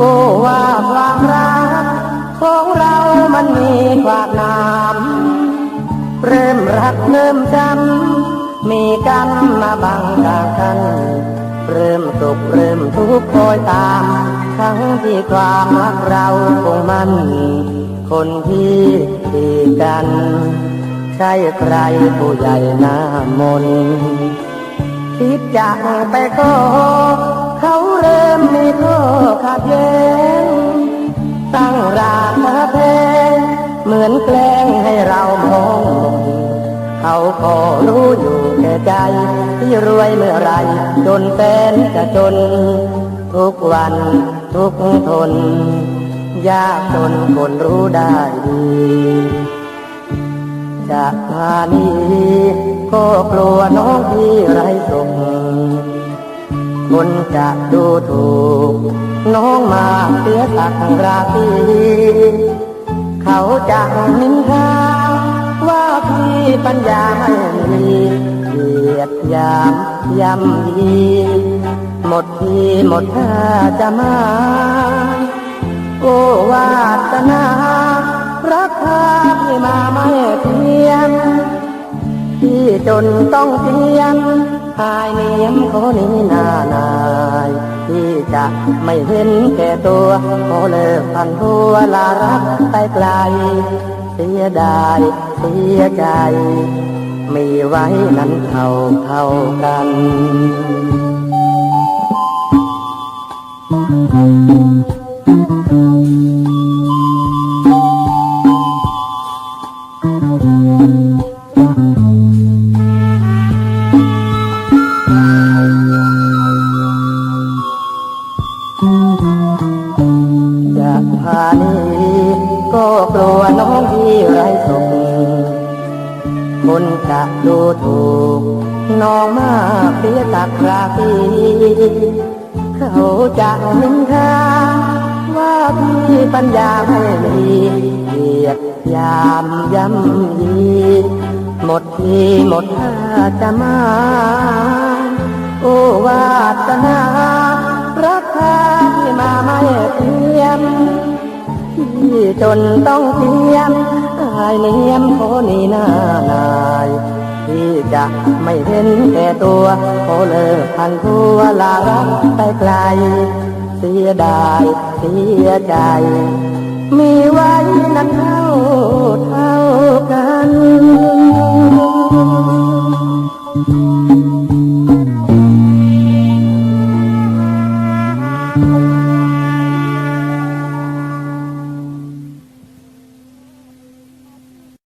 กูว่าความรักของเรามันมีความน้ำเริ่มรักเริ่มจำมีกันมาบังกากัน เริ่มตกเริ่มทุกข์คอยตาม ทั้งที่ความรักเราคงมั่นคนที่ดีกัน ใช่ใครผู้ใหญ่หน้ามน คิดจะไปก็เขาเริ่มมีข้อขัดแย้งตั้งราคาแพงเหมือนแกล้งให้เรามองหมนเขาก็รู้อยู่แก่ใจ ที่รวยเมื่อไรจนแฟนจะจน ทุกวันทุกทน ยากจนคนรู้ได้ดี จะพาหนี้ก็กลัวน้องที่ไรส่งคนจะดูถูก น้องมาเสียตักราตีเขาจะนินทาว่าพี่ปัญญาไม่มีเหยียดยามย่ำยีหมดทีหมดท่าจะมาโอ้วาสนารักพา มาไม่เทียมที่จนต้องเทียมหายเนียมคนนี้นานายที่จะไม่เห็นแก่ตัวขอเลิกพันทัวลารักไปไกล เสียดายเสียใจ มีไว้นั้นเท่าเท่ากันจา กพานี้ก็กลัวน้องที่ไร้สุขคนจะดูถูก น้องมากเสียตักราตรีเขาจะนินทาว่าพี่ปัญญาไม่มีเหยียดยามย่ำยีหมดทีหมดท่าจะมา โอ้วาสนา จนต้องเทียมอายเนียมโคนี่หน้านายที่จะไม่เห็นแก่ตัวขอเลิกพันทัวลารักไปไกล เสียดายเสียใจ มีไว้นั้นเท่าเท่ากัน